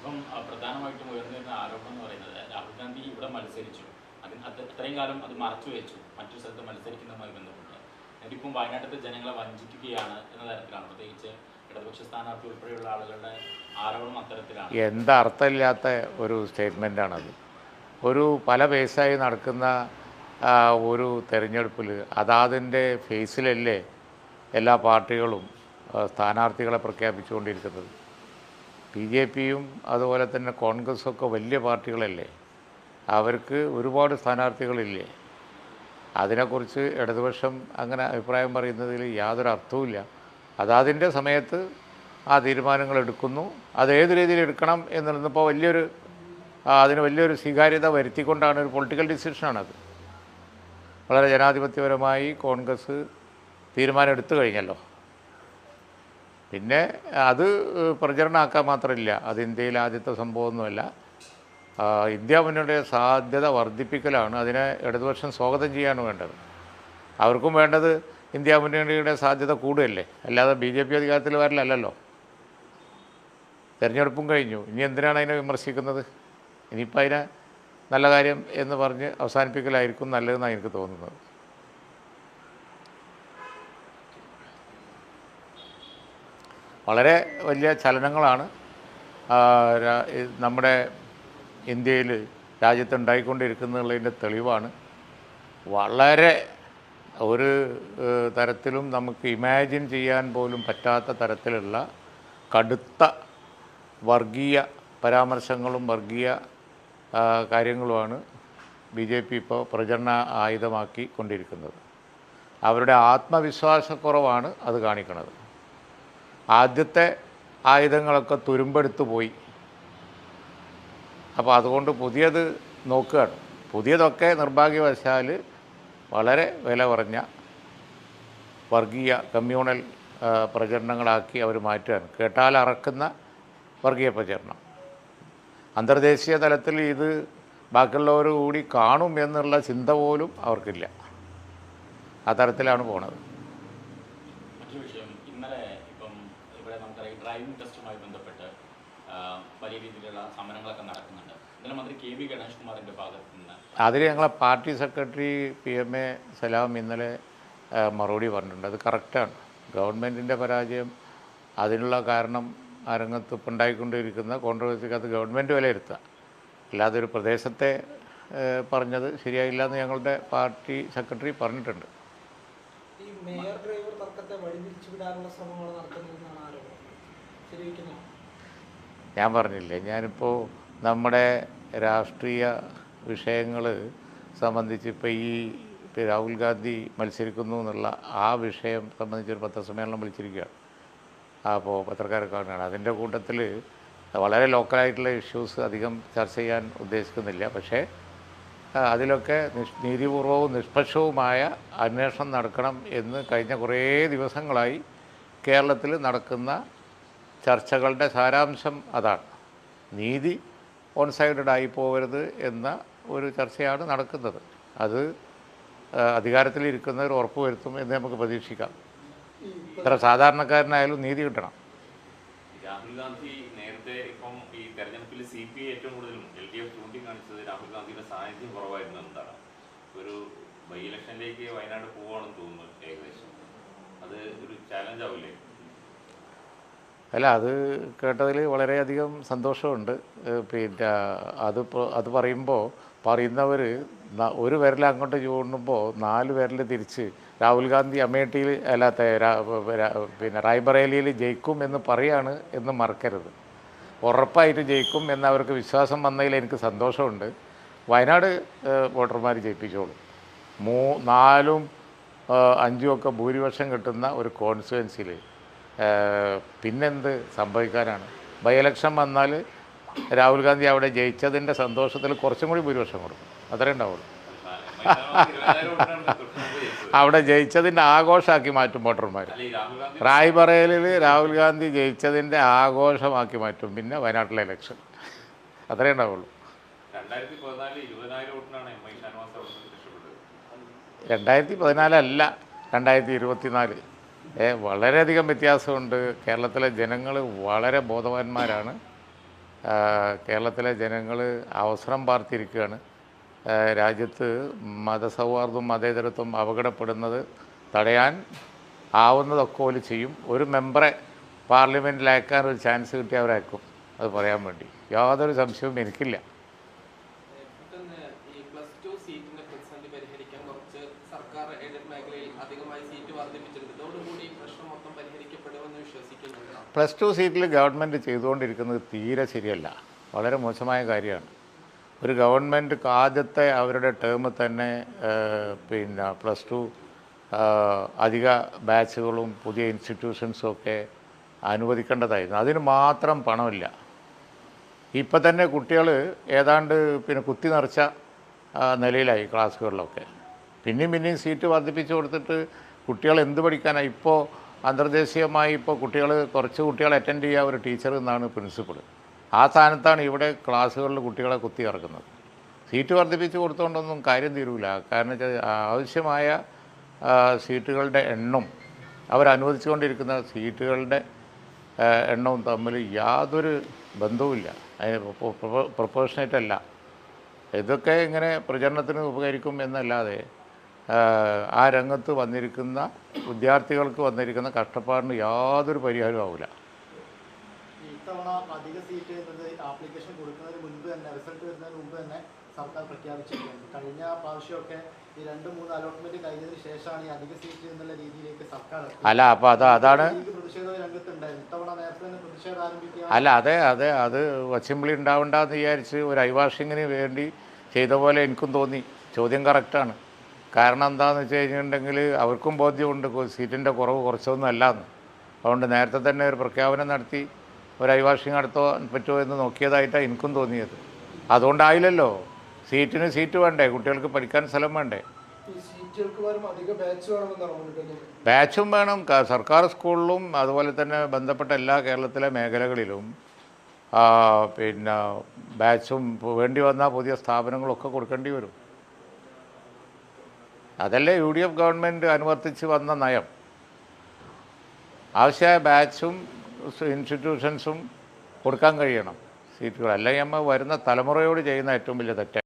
ഇപ്പം പ്രധാനമായിട്ടും പ്രധാനമായിട്ടും ഉയർന്നിരുന്ന ആരോപണം എന്ന് പറയുന്നത് രാഹുൽ ഗാന്ധി ഇവിടെ മത്സരിച്ചു. അതിന് അത് ഇത്രയും കാലം അത് മറച്ചു വെച്ചു. മറ്റൊരു സ്ഥലത്ത് മത്സരിക്കുന്നതുമായി ബന്ധപ്പെട്ട്. എന്നിട്ടിപ്പം വയനാട്ടിലെ ജനങ്ങളെ വഞ്ചിക്കുകയാണ് എന്ന തരത്തിലാണ്. പ്രത്യേകിച്ച് ഇടതുപക്ഷ സ്ഥാനാർത്ഥി ഉൾപ്പെടെയുള്ള ആളുകളുടെ ആരോപണം അത്തരത്തിലാണ്. എന്താ അർത്ഥമില്ലാത്ത ഒരു സ്റ്റേറ്റ്മെന്റാണത്. ഒരു പല ബേസായി നടക്കുന്ന ഒരു തെരഞ്ഞെടുപ്പിൽ അതാതിന്റെ ഫേസിലല്ലേ എല്ലാ പാർട്ടികളും സ്ഥാനാർത്ഥികളെ പ്രഖ്യാപിച്ചുകൊണ്ടിരിക്കുന്നത്. ബി ജെ പിയും അതുപോലെ തന്നെ കോൺഗ്രസ്സൊക്കെ വലിയ പാർട്ടികളല്ലേ. അവർക്ക് ഒരുപാട് സ്ഥാനാർത്ഥികളില്ലേ. അതിനെക്കുറിച്ച് ഇടതുപക്ഷം അങ്ങനെ അഭിപ്രായം പറയുന്നതിൽ യാതൊരു അർത്ഥവുമില്ല അതാതിന്റെ സമയത്ത് ആ തീരുമാനങ്ങൾ എടുക്കുന്നു. അത് രീതിയിൽ എടുക്കണം എന്നുള്ളതിപ്പോൾ വലിയൊരു അതിന് വലിയൊരു സ്വീകാര്യത വരുത്തിക്കൊണ്ടാണ് ഒരു പൊളിറ്റിക്കൽ ഡിസിഷനാണത്. വളരെ ജനാധിപത്യപരമായി കോൺഗ്രസ് തീരുമാനം എടുത്തു കഴിഞ്ഞല്ലോ. പിന്നെ അത് പ്രചരണമാക്കാൻ മാത്രമില്ല. അത് ഇന്ത്യയിൽ ആദ്യത്തെ സംഭവമൊന്നുമല്ല. ഇന്ത്യ മുന്നണിയുടെ സാധ്യത വർദ്ധിപ്പിക്കലാണ്. അതിനെ ഇടതുപക്ഷം സ്വാഗതം ചെയ്യാണ് വേണ്ടത്. അവർക്കും വേണ്ടത് ഇന്ത്യ മുന്നണിയുടെ സാധ്യത കൂടുകയല്ലേ? അല്ലാതെ ബി ജെ പി അധികാരത്തിൽ വരലല്ലോ തിരഞ്ഞെടുപ്പും കഴിഞ്ഞു. ഇനി എന്തിനാണ് അതിനെ വിമർശിക്കുന്നത്? ഇനിയിപ്പോൾ അതിനെ നല്ല കാര്യം എന്ന് പറഞ്ഞ് അവസാനിപ്പിക്കലായിരിക്കും നല്ലതെന്നാണ് എനിക്ക് തോന്നുന്നത്. വളരെ വലിയ ചലനങ്ങളാണ്. നമ്മുടെ ഇന്ത്യയിൽ രാജ്യത്തുണ്ടായിക്കൊണ്ടിരിക്കുന്നതിന്റെ തെളിവാണ്. വളരെ ഒരു തരത്തിലും നമുക്ക് ഇമാജിൻ ചെയ്യാൻ പോലും പറ്റാത്ത തരത്തിലുള്ള കടുത്ത വർഗീയ പരാമർശങ്ങളും വർഗീയ കാര്യങ്ങളുമാണ് ബി ജെ പി ഇപ്പോൾ പ്രചരണ ആയുധമാക്കി കൊണ്ടിരിക്കുന്നത് അവരുടെ ആത്മവിശ്വാസക്കുറവാണ് അത് കാണിക്കുന്നത്. ആദ്യത്തെ ആയുധങ്ങളൊക്കെ തുരുമ്പെടുത്തു പോയി. അപ്പോൾ അതുകൊണ്ട് പുതിയത് നോക്കുകയാണ്. പുതിയതൊക്കെ നിർഭാഗ്യവശാൽ വളരെ വില കുറഞ്ഞ വർഗീയ കമ്മ്യൂണൽ പ്രചരണങ്ങളാക്കി അവർ മാറ്റുകയാണ്. കേട്ടാൽ അറക്കുന്ന വർഗീയ പ്രചരണം. അന്തർദേശീയ തലത്തിൽ ഇത് ബാക്കിയുള്ളവർ കൂടി കാണും എന്നുള്ള ചിന്ത പോലും അവർക്കില്ല. ആ തരത്തിലാണ് പോണത്. ഇന്നലെ ഇവിടെ നമുക്കറിയാം ഡ്രൈവിംഗ് ടെസ്റ്റുമായി ബന്ധപ്പെട്ട് വലിയ രീതിയിലുള്ള സമരങ്ങളൊക്കെ നടക്കുന്നുണ്ട്. ഇന്നലെ മന്ത്രി കെ വി ഗണേഷ് കുമാറിന്റെ ഭാഗത്ത് നിന്ന് അതിൽ ഞങ്ങളെ party secretary P M A Salam ഇന്നലെ മറുപടി പറഞ്ഞിട്ടുണ്ട്. അത് കറക്റ്റാണ് ഗവൺമെന്റിന്റെ പരാജയം അതിനുള്ള കാരണം ആ രംഗത്ത് ഇപ്പം ഉണ്ടായിക്കൊണ്ടിരിക്കുന്ന കോൺട്രവേഴ്സിക്ക് അത് ഗവൺമെന്റ് വിലയിരുത്തുക. അല്ലാതെ ഒരു പ്രദേശത്തെ പറഞ്ഞത് ശരിയായില്ല എന്ന് ഞങ്ങളുടെ പാർട്ടി സെക്രട്ടറി പറഞ്ഞിട്ടുണ്ട്. ഈ മേയർ ഡ്രൈവർ തർക്കത്തെ വഴിതിരിച്ചു വിടാനുള്ള ശ്രമങ്ങൾ ശരിവയ്ക്കുന്നു ഞാൻ പറഞ്ഞില്ലേ ഞാനിപ്പോൾ നമ്മുടെ രാഷ്ട്രീയ വിഷയങ്ങൾ സംബന്ധിച്ച് ഇപ്പോൾ ഈ രാഹുൽ ഗാന്ധി മത്സരിക്കുന്നു എന്നുള്ള ആ വിഷയം സംബന്ധിച്ചൊരു പത്രസമ്മേളനം വിളിച്ചിരിക്കുകയാണ്. അപ്പോൾ പത്രക്കാരെ കാണുകയാണ് അതിന്റെ കൂട്ടത്തിൽ വളരെ ലോക്കലായിട്ടുള്ള ഇഷ്യൂസ് അധികം ചർച്ച ചെയ്യാൻ ഉദ്ദേശിക്കുന്നില്ല. പക്ഷേ അതിലൊക്കെ നീതിപൂർവവും നിഷ്പക്ഷവുമായ അന്വേഷണം നടക്കണം എന്ന് കഴിഞ്ഞ കുറേ ദിവസങ്ങളായി കേരളത്തിൽ നടക്കുന്ന ചർച്ചകളുടെ സാരാംശം അതാണ്. നീതി ഓൺ സൈഡഡ് ആയി പോകരുത് എന്ന ഒരു ചർച്ചയാണ് നടക്കുന്നത്. അത് അധികാരത്തിലിരിക്കുന്നവർ ഉറപ്പുവരുത്തും എന്ന് നമുക്ക് പ്രതീക്ഷിക്കാം. ഇത്ര സാധാരണക്കാരനായാലും നീതി കിട്ടണം. രാഹുൽ ഗാന്ധി നേരത്തെ ഇപ്പം ഈ തെരഞ്ഞെടുപ്പിൽ സി പി ഐ ഏറ്റവും കൂടുതലും എൽ ഡി എഫ് ചൂണ്ടിക്കാണിച്ചത് രാഹുൽ ഗാന്ധിയുടെ സാന്നിധ്യം കുറവായിരുന്നു എന്താണ് ഒരു ബൈ ഇലക്ഷനിലേക്ക് വയനാട് പോവുകയാണെന്ന് തോന്നുന്നു ഏകദേശം. അത് ഒരു ചാലഞ്ച് ആവില്ലേ? അല്ല അത് കേട്ടതിൽ വളരെയധികം സന്തോഷമുണ്ട്. പിന്നെ അത് അത് പറയുമ്പോൾ പറയുന്നവർ ഒരു വിരൽ അങ്ങോട്ട് ചൂണ്ടുമ്പോൾ നാല് വിരൽ തിരിച്ച് രാഹുൽ ഗാന്ധി അമേഠിയിൽ അല്ലാത്ത പിന്നെ റായ്ബറേലിയിൽ ജയിക്കും എന്ന് പറയാണ് എന്ന് മറക്കരുത്. ഉറപ്പായിട്ട് ജയിക്കും എന്ന് അവർക്ക് വിശ്വാസം വന്നതിൽ എനിക്ക് സന്തോഷമുണ്ട്. വയനാട് വോട്ടർമാർ ജയിപ്പിച്ചോളും. മൂ നാലും അഞ്ചും ഒക്കെ ഭൂരിപക്ഷം കിട്ടുന്ന ഒരു കോൺസ്റ്റുവൻസിയിൽ പിന്നെന്ത് സംഭവിക്കാനാണ്? ബൈ ഇലക്ഷൻ വന്നാൽ രാഹുൽ ഗാന്ധി അവിടെ ജയിച്ചതിന്റെ സന്തോഷത്തിൽ കുറച്ചും കൂടി ഭൂരിപക്ഷം കൊടുക്കും. അത്രേ ഉണ്ടാവുള്ളൂ. അവിടെ ജയിച്ചതിന്റെ ആഘോഷമാക്കി മാറ്റും വോട്ടർമാർ റായ്ബറയിൽ രാഹുൽ ഗാന്ധി റായ്ബറേലിൽ രാഹുൽ ഗാന്ധി ജയിച്ചതിന്റെ ആഘോഷമാക്കി മാറ്റും. പിന്നെ വയനാട്ടിലെ ഇലക്ഷൻ. അത്രേ ഉണ്ടാവുള്ളൂ. രണ്ടായിരത്തി പതിനാലല്ല രണ്ടായിരത്തി ഇരുപത്തിനാല് വളരെയധികം വ്യത്യാസമുണ്ട്. കേരളത്തിലെ ജനങ്ങൾ വളരെ ബോധവാന്മാരാണ്. കേരളത്തിലെ ജനങ്ങൾ അവസരം പാർത്തിരിക്കുകയാണ്. രാജ്യത്ത് മതസൗഹാർദ്ദവും മതേതരത്വം അപകടപ്പെടുന്നത് തടയാൻ ആവുന്നതൊക്കെ പോലെ ചെയ്യും. ഒരു മെമ്പറെ പാർലമെന്റിലയക്കാൻ ഒരു ചാൻസ് കിട്ടിയാൽ അവരയക്കും. അത് പറയാൻ വേണ്ടി. യാതൊരു സംശയവും എനിക്കില്ല. പ്ലസ് ടു സീറ്റിൽ ഗവൺമെന്റ് ചെയ്തുകൊണ്ടിരിക്കുന്നത് തീരെ ശരിയല്ല. വളരെ മോശമായ കാര്യമാണ്. ഒരു ഗവൺമെന്റ് ആദ്യത്തെ അവരുടെ ടേം തന്നെ പിന്നെ പ്ലസ് ടു അധിക ബാച്ചുകളും പുതിയ ഇൻസ്റ്റിറ്റ്യൂഷൻസും ഒക്കെ അനുവദിക്കേണ്ടതായിരുന്നു. അതിന് മാത്രം പണമില്ല. ഇപ്പം തന്നെ കുട്ടികൾ ഏതാണ്ട് പിന്നെ കുത്തി നിറച്ച നിലയിലായി ക്ലാസ്സുകളിലൊക്കെ പിന്നെയും പിന്നെയും സീറ്റ് വർദ്ധിപ്പിച്ച് കൊടുത്തിട്ട് കുട്ടികൾ എന്ത് പഠിക്കാനാണ് ഇപ്പോൾ അന്തർദേശീയമായി ഇപ്പോൾ കുട്ടികൾ കുറച്ച് കുട്ടികൾ അറ്റൻഡ് ചെയ്യുക ഒരു ടീച്ചർ എന്നാണ് പ്രിൻസിപ്പൾ ആ സ്ഥാനത്താണ് ഇവിടെ ക്ലാസ്സുകളിൽ കുട്ടികളെ കുത്തി ഇറക്കുന്നത് സീറ്റ് വർദ്ധിപ്പിച്ച് കൊടുത്തുകൊണ്ടൊന്നും കാര്യം തീരൂല കാരണം ആവശ്യമായ സീറ്റുകളുടെ എണ്ണം അവരനുവദിച്ചുകൊണ്ടിരിക്കുന്ന സീറ്റുകളുടെ എണ്ണവും തമ്മിൽ യാതൊരു ബന്ധവുമില്ല അതിന് പ്രൊപ്പോഷനേറ്റ് അല്ല ഇതൊക്കെ ഇങ്ങനെ പ്രചരണത്തിന് ഉപകരിക്കും എന്നല്ലാതെ ആ, രംഗത്ത് വന്നിരിക്കുന്ന വിദ്യാർത്ഥികൾക്ക് വന്നിരിക്കുന്ന കഷ്ടപ്പാടിന് യാതൊരു പരിഹാരവും ആവില്ല ഇത്തവണ അധിക സീറ്റ് എന്നത് ആപ്ലിക്കേഷൻ കൊടുക്കുന്നതിന് മുൻപ് തന്നെ റിസൾട്ട് വരുന്നതിന് മുൻപ് തന്നെ സർക്കാർ പ്രഖ്യാപിച്ചിട്ടുണ്ട്. കഴിഞ്ഞ പ്രാവശ്യമൊക്കെ ഈ രണ്ട് മൂന്ന് അലോട്ട്മെന്റ് കഴിഞ്ഞതിന് ശേഷമാണ് ഈ അധിക സീറ്റ് എന്നുള്ള രീതിയിലേക്ക് സർക്കാർ. അല്ല അപ്പൊ അത് അതാണ് പ്രതിഷേധ രംഗത്തുണ്ടായിരുന്നു. ഇത്തവണ നേരത്തെ തന്നെ പ്രതിഷേധം ആരംഭിക്കുക. അല്ല അതെ അതെ അത് വച്ചിമ്പിളി ഉണ്ടാവണ്ടെന്ന് വിചാരിച്ച് ഒരു ഐവാഷിങ്ങിന് വേണ്ടി ചെയ്ത പോലെ എനിക്കും തോന്നി. ചോദ്യം കറക്റ്റാണ് കാരണം എന്താണെന്ന് വെച്ച് കഴിഞ്ഞിട്ടുണ്ടെങ്കിൽ അവർക്കും ബോധ്യമുണ്ട് സീറ്റിന്റെ കുറവ് കുറച്ചൊന്നും അല്ലാന്ന് അതുകൊണ്ട് നേരത്തെ തന്നെ ഒരു പ്രഖ്യാപനം നടത്തി ഒരു ഐവാഷിങ് നടത്താൻ പറ്റുമോ എന്ന് നോക്കിയതായിട്ടാണ് എനിക്കും തോന്നിയത്. അതുകൊണ്ടായില്ലല്ലോ. സീറ്റിന് സീറ്റ് വേണ്ടേ? കുട്ടികൾക്ക് പഠിക്കാൻ സ്ഥലം വേണ്ടേ? ബാച്ച് വേണം. സർക്കാർ സ്കൂളിലും അതുപോലെ തന്നെ ബന്ധപ്പെട്ട എല്ലാ കേരളത്തിലെ മേഖലകളിലും പിന്നെ ബാച്ചും വേണ്ടി വന്ന പുതിയ സ്ഥാപനങ്ങളൊക്കെ കൊടുക്കേണ്ടി വരും. അതല്ലേ യു ഡി എഫ് ഗവൺമെന്റ് അനുവർത്തിച്ച് വന്ന നയം. ആവശ്യമായ ബാച്ചും ഇൻസ്റ്റിറ്റ്യൂഷൻസും കൊടുക്കാൻ കഴിയണം. സീറ്റുകൾ. അല്ലെങ്കിൽ നമ്മൾ വരുന്ന തലമുറയോട് ചെയ്യുന്ന ഏറ്റവും വലിയ തെറ്റ്.